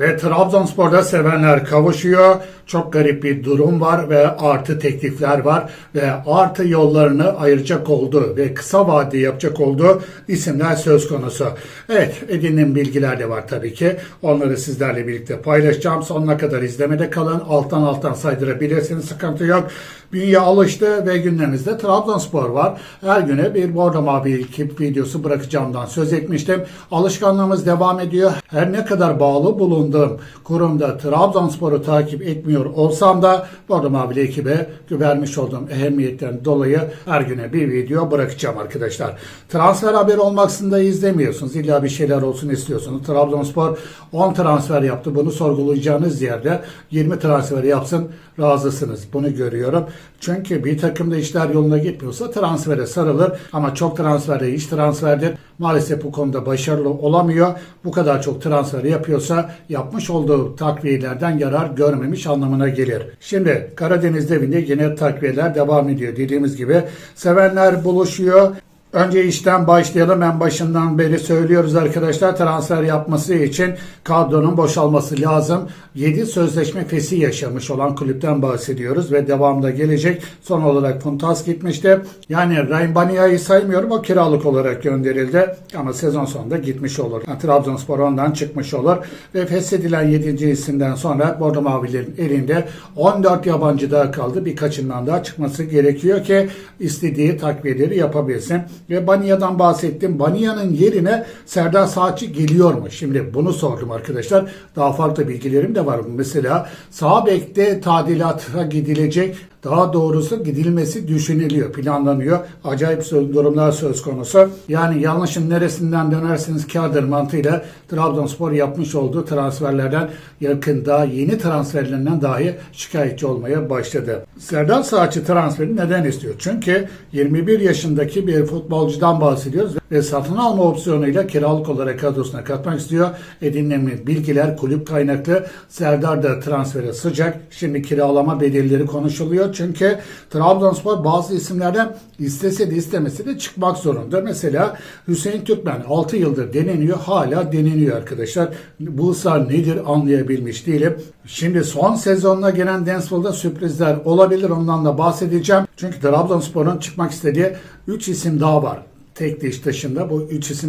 Ve Trabzonspor'da sevenler kavuşuyor. Çok garip bir durum var ve artı teklifler var ve artı yollarını ayıracak oldu ve kısa vade yapacak olduğu isimler söz konusu. Evet edindiğim bilgiler de var tabii ki. Onları sizlerle birlikte paylaşacağım. Sonuna kadar izlemede kalın. Alttan alttan saydırabilirsiniz. Sıkıntı yok. Bünye alıştı ve gündemimizde Trabzonspor var. Her güne bir Bordo Mavi ekip videosu bırakacağımdan söz etmiştim. Alışkanlığımız devam ediyor. Her ne kadar bağlı bulunduğum kurumda Trabzonspor'u takip etmiyor olsam da Bordo Mavi ekibe vermiş olduğum ehemmiyetten dolayı her güne bir video bırakacağım arkadaşlar. Transfer haberi olmaksızın da izlemiyorsunuz. İlla bir şeyler olsun istiyorsunuz. Trabzonspor 10 transfer yaptı. Bunu sorgulayacağınız yerde 20 transfer yapsın razısınız. Bunu görüyorum. Çünkü bir takımda işler yoluna gitmiyorsa transfere sarılır. Ama çok transferde iş transferdir. Maalesef bu konuda başarılı olamıyor. Bu kadar çok transfer yapıyorsa yapmış olduğu takviyelerden yarar görmemiş anlamına gelir. Şimdi Karadeniz devinde yine takviyeler devam ediyor. Dediğimiz gibi sevenler buluşuyor. Önce işten başlayalım. En başından beri söylüyoruz arkadaşlar transfer yapması için kadronun boşalması lazım. 7 sözleşme fesi yaşamış olan kulüpten bahsediyoruz ve devamda gelecek. Son olarak Puntas gitmişti. Yani Ryan Bania'yı saymıyorum. O kiralık olarak gönderildi. Ama sezon sonunda gitmiş olur. Yani Trabzonspor ondan çıkmış olur. Ve feshedilen 7. isimden sonra Bordo Mavilerin elinde 14 yabancı daha kaldı. Birkaçından daha çıkması gerekiyor ki istediği takviyeleri yapabilsin. Ve Bania'dan bahsettim. Bania'nın yerine Serdar Saatçi geliyor mu? Şimdi bunu sordum arkadaşlar. Daha farklı bilgilerim de var. Mesela sağ bekte tadilata gidilecek daha doğrusu gidilmesi düşünülüyor, planlanıyor. Acayip durumlar söz konusu. Yani yanlışın neresinden dönersiniz kârdır mantığıyla Trabzonspor yapmış olduğu transferlerden yakında yeni transferlerinden dahi şikayetçi olmaya başladı. Serdar Saatçı transferi neden istiyor? Çünkü 21 yaşındaki bir futbolcudan bahsediyoruz ve satın alma opsiyonuyla kiralık olarak kadrosuna katmak istiyor. Edindiğimiz bilgiler kulüp kaynaklı. Serdar da transfere sıcak. Şimdi kiralama bedelleri konuşuluyor. Çünkü Trabzonspor bazı isimlerden istese de istemese de çıkmak zorunda. Mesela Hüseyin Türkmen 6 yıldır deneniyor. Hala deneniyor arkadaşlar. Bu ısrar nedir anlayabilmiş değilim. Şimdi son sezonuna gelen Densville'da sürprizler olabilir. Ondan da bahsedeceğim. Çünkü Trabzonspor'un çıkmak istediği 3 isim daha var tek diş dışında bu üç isim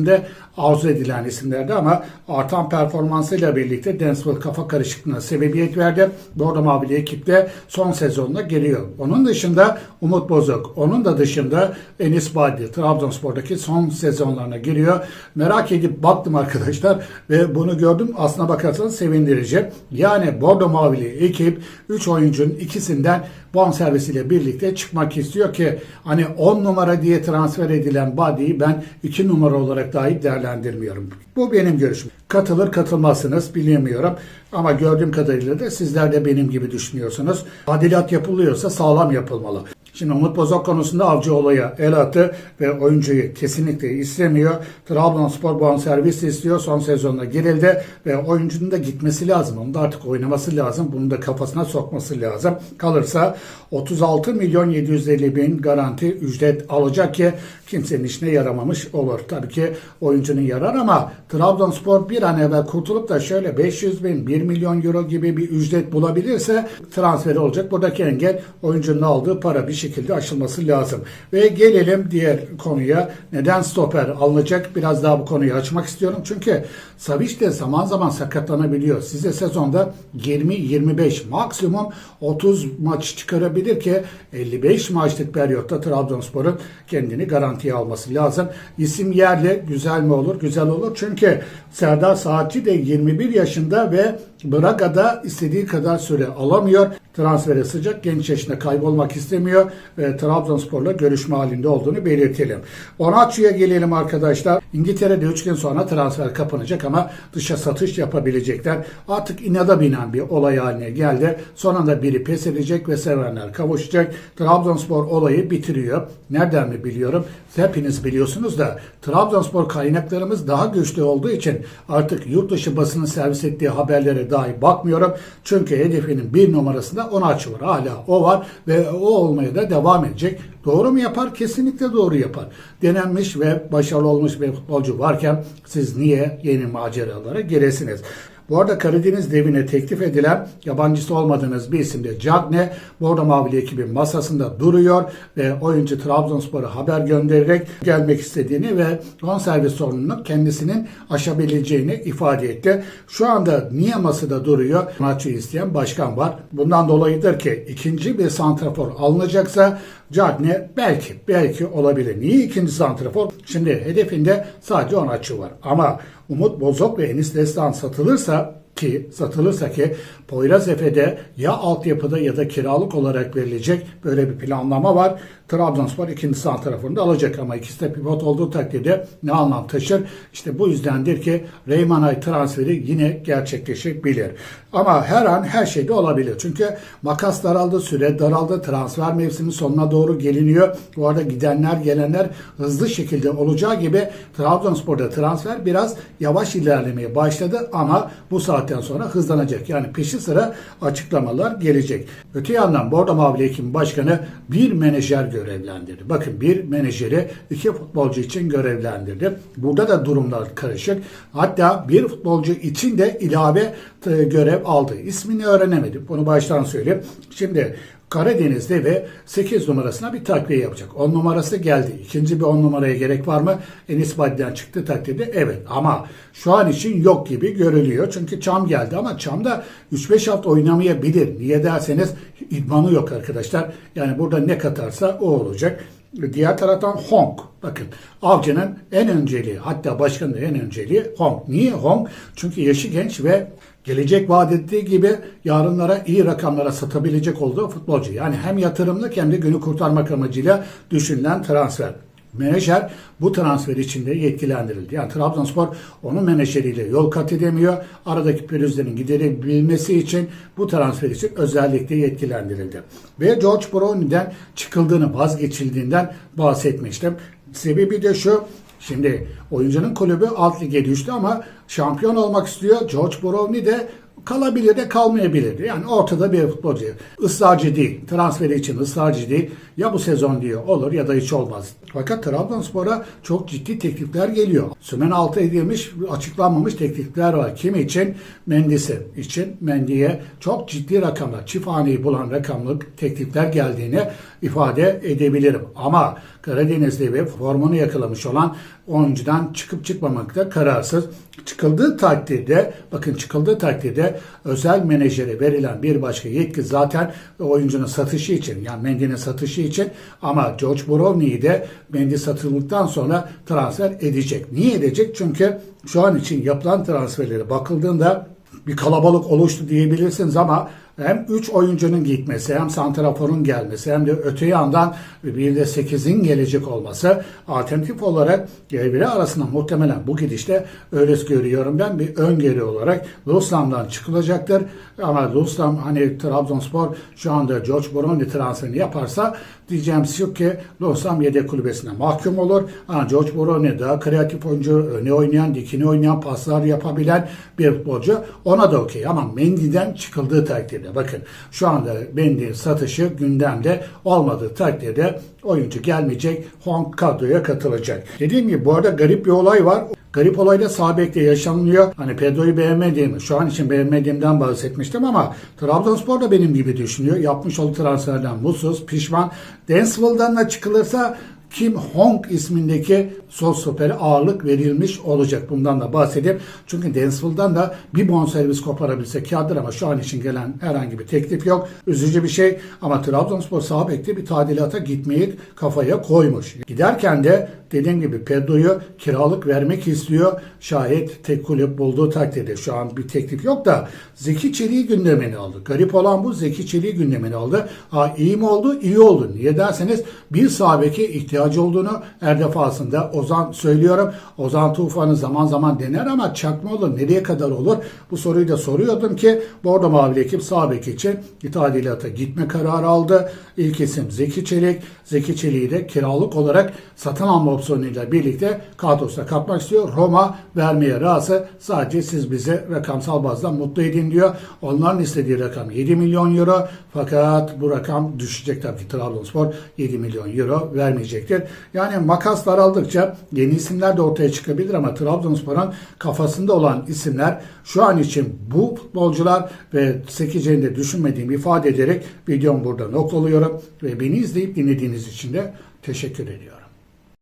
arzu edilen isimlerdi ama artan performansıyla birlikte Densville kafa karışıklığına sebebiyet verdi. Bordo Mavili ekipte son sezonuna geliyor. Onun dışında Umut Bozok, onun da dışında Enis Badi Trabzonspor'daki son sezonlarına giriyor. Merak edip baktım arkadaşlar ve bunu gördüm. Aslına bakarsanız sevindirici. Yani Bordo Mavili ekip 3 oyuncunun ikisinden bonservisiyle birlikte çıkmak istiyor ki hani 10 numara diye transfer edilen Badi'yi ben 2 numara olarak dahi değerlendirmiyorum. Bu benim görüşüm. Katılır katılmazsınız bilemiyorum. Ama gördüğüm kadarıyla da sizler de benim gibi düşünüyorsunuz. Adilat yapılıyorsa sağlam yapılmalı. Şimdi Umut Bozok konusunda avcı olaya el attı ve oyuncuyu kesinlikle istemiyor. Trabzonspor bonservis istiyor. Son sezonda girildi ve oyuncunun da gitmesi lazım. Onun da artık oynaması lazım. Bunu da kafasına sokması lazım. Kalırsa 36 milyon 750 bin garanti ücret alacak ki kimsenin işine yaramamış olur. Tabii ki oyuncunun yarar ama Trabzonspor bir an evvel kurtulup da şöyle 500 bin, 1 milyon euro gibi bir ücret bulabilirse transferi olacak. Buradaki engel oyuncunun aldığı para bir şekilde aşılması lazım. Ve gelelim diğer konuya. Neden stoper alınacak? Biraz daha bu konuyu açmak istiyorum. Çünkü Savic de zaman zaman sakatlanabiliyor. Size sezonda 20-25 maksimum 30 maç çıkarabilir ki 55 maçlık periyotta Trabzonspor'un kendini garantiye alması lazım. İsim yerli güzel mi olur? Güzel olur. Çünkü Serdar Saatçi de 21 yaşında ve Braga'da istediği kadar süre alamıyor. Transfere sıcak genç yaşında kaybolmak istemiyor ve Trabzonspor'la görüşme halinde olduğunu belirtelim. Onaçu'ya gelelim arkadaşlar. İngiltere'de 3 gün sonra transfer kapanacak ama dışa satış yapabilecekler. Artık inada binen bir olay haline geldi. Sonunda biri pes edecek ve sevenler kavuşacak. Trabzonspor olayı bitiriyor. Nereden mi biliyorum? Hepiniz biliyorsunuz da Trabzonspor kaynaklarımız daha güçlü olduğu için artık yurt dışı basının servis ettiği haberlere dahi bakmıyorum. Çünkü hedefinin bir numarasında Onaçu var. Hala o var ve o olmaya da devam edecek. Doğru mu yapar? Kesinlikle doğru yapar. Denenmiş ve başarılı olmuş bir futbolcu varken siz niye yeni maceralara giresiniz? Bu arada Karadeniz devine teklif edilen yabancısı olmadığınız bir isim de Cagne. Bordo Mavili ekibin masasında duruyor ve oyuncu Trabzonspor'a haber göndererek gelmek istediğini ve bonservis sorununu kendisinin aşabileceğini ifade etti. Şu anda niye masada duruyor? Maçı isteyen başkan var. Bundan dolayıdır ki ikinci bir santrafor alınacaksa Cagne belki belki olabilir. Niye ikinci santrafor? Şimdi hedefinde sadece 10 açı var. Ama Umut Bozok ve Enis Destan satılırsa ki satılırsa ki Poyraz Efe'de ya altyapıda ya da kiralık olarak verilecek böyle bir planlama var. Trabzonspor ikinci santraforunu alacak ama ikisi de pivot olduğu takdirde ne anlam taşır? İşte bu yüzdendir ki Reymanay transferi yine gerçekleşebilir. Ama her an her şey de olabilir. Çünkü makas daraldı, süre daraldı, transfer mevsimi sonuna doğru geliniyor. Bu arada gidenler gelenler hızlı şekilde olacağı gibi Trabzonspor'da transfer biraz yavaş ilerlemeye başladı ama bu saatten sonra hızlanacak. Yani peşi sıra açıklamalar gelecek. Öte yandan Bordo Mavili Ekim Başkanı bir menajer görevlendirdi. Bakın bir menajeri iki futbolcu için görevlendirdi. Burada da durumlar karışık. Hatta bir futbolcu için de ilave e, görev aldı. İsmini öğrenemedim. Bunu baştan söyleyeyim. Şimdi Karadeniz'de ve 8 numarasına bir takviye yapacak. 10 numarası geldi. İkinci bir 10 numaraya gerek var mı? Enis Badi'den çıktı takdirde evet ama şu an için yok gibi görülüyor. Çünkü Çam geldi ama Çam da 3-5 hafta oynamayabilir. Niye derseniz idmanı yok arkadaşlar. Yani burada ne katarsa o olacak. Diğer taraftan Hong. Bakın Avcı'nın en önceliği hatta başkanın en önceliği Hong. Niye Hong? Çünkü yaşı genç ve gelecek vaat ettiği gibi yarınlara iyi rakamlara satabilecek olduğu futbolcu. Yani hem yatırımlık hem de günü kurtarmak amacıyla düşünülen transfer. Menajer bu transfer içinde yetkilendirildi. Yani Trabzonspor onun menajeriyle yol kat edemiyor. Aradaki pürüzlerin giderebilmesi için bu transfer için özellikle yetkilendirildi. Ve George Brownie'den çıkıldığını, vazgeçildiğinden bahsetmiştim. Sebebi de şu, Şimdi oyuncunun kulübü alt lige düştü ama şampiyon olmak istiyor. George Brownie de kalabilir de kalmayabilir. Yani ortada bir futbolcu. Israrcı değil. Transferi için ısrarcı değil. Ya bu sezon diyor olur ya da hiç olmaz. Fakat Trabzonspor'a çok ciddi teklifler geliyor. Sümen altı edilmiş, açıklanmamış teklifler var. Kim için? Mendisi için. Mendy'ye çok ciddi rakamlar, çift haneyi bulan rakamlık teklifler geldiğini ifade edebilirim. Ama Karadeniz'de ve formunu yakalamış olan oyuncudan çıkıp çıkmamakta kararsız. Çıkıldığı takdirde, bakın çıkıldığı takdirde özel menajere verilen bir başka yetki zaten oyuncunun satışı için, yani Mendy'nin satışı için ama George Borowni'yi de Mendy satıldıktan sonra transfer edecek. Niye edecek? Çünkü şu an için yapılan transferlere bakıldığında bir kalabalık oluştu diyebilirsiniz ama hem 3 oyuncunun gitmesi hem santraforun gelmesi hem de öte yandan bir de 8'in gelecek olması alternatif olarak birbiri arasında muhtemelen bu gidişte öyle görüyorum ben bir öngörü olarak Ruslan'dan çıkılacaktır. Ama Ruslan hani Trabzonspor şu anda George Brownie transferini yaparsa diyeceğim şu ki Ruslan yedek kulübesine mahkum olur. Ama George Brownie daha kreatif oyuncu, öne oynayan, dikini oynayan, paslar yapabilen bir futbolcu. Ona da okey ama Mendy'den çıkıldığı takdirde bakın şu anda Mendy satışı gündemde olmadığı takdirde oyuncu gelmeyecek. Hong kadroya katılacak. Dediğim gibi bu arada garip bir olay var. Garip olay da sağ bekte yaşanıyor. Hani Pedro'yu beğenmediğim, şu an için beğenmediğimden bahsetmiştim ama Trabzonspor da benim gibi düşünüyor. Yapmış olduğu transferden mutsuz, pişman. Dansville'dan da çıkılırsa Kim Hong ismindeki sol stopere ağırlık verilmiş olacak. Bundan da bahsedeyim. Çünkü Dansville'dan da bir bonservis koparabilse kârdır ama şu an için gelen herhangi bir teklif yok. Üzücü bir şey ama Trabzonspor sağ bekte bir tadilata gitmeyi kafaya koymuş. Giderken de dediğim gibi Pedro'yu kiralık vermek istiyor. Şayet tek kulüp bulduğu takdirde şu an bir teklif yok da Zeki Çelik'i gündemine aldı. Garip olan bu Zeki Çelik'i gündemine aldı. Ha iyi mi oldu? İyi oldu. Niye derseniz bir sağ beke ihtiyacı olduğunu her defasında Ozan söylüyorum. Ozan Tufan'ı zaman zaman dener ama çakma olur. Nereye kadar olur? Bu soruyu da soruyordum ki Bordo Mavili ekip sağ bek için tadilata gitme kararı aldı. İlk isim Zeki Çelik. Zeki Çelik'i de kiralık olarak satın alma opsiyonuyla birlikte kadrosuna katmak istiyor. Roma vermeye razı. Sadece siz bizi rakamsal bazda mutlu edin diyor. Onların istediği rakam 7 milyon euro. Fakat bu rakam düşecek tabii ki Trabzonspor 7 milyon euro vermeyecektir. Yani makas daraldıkça yeni isimler de ortaya çıkabilir ama Trabzonspor'un kafasında olan isimler şu an için bu futbolcular ve sekeceğini de düşünmediğimi ifade ederek videomu burada noktalıyorum ve beni izleyip dinlediğiniz için de teşekkür ediyorum.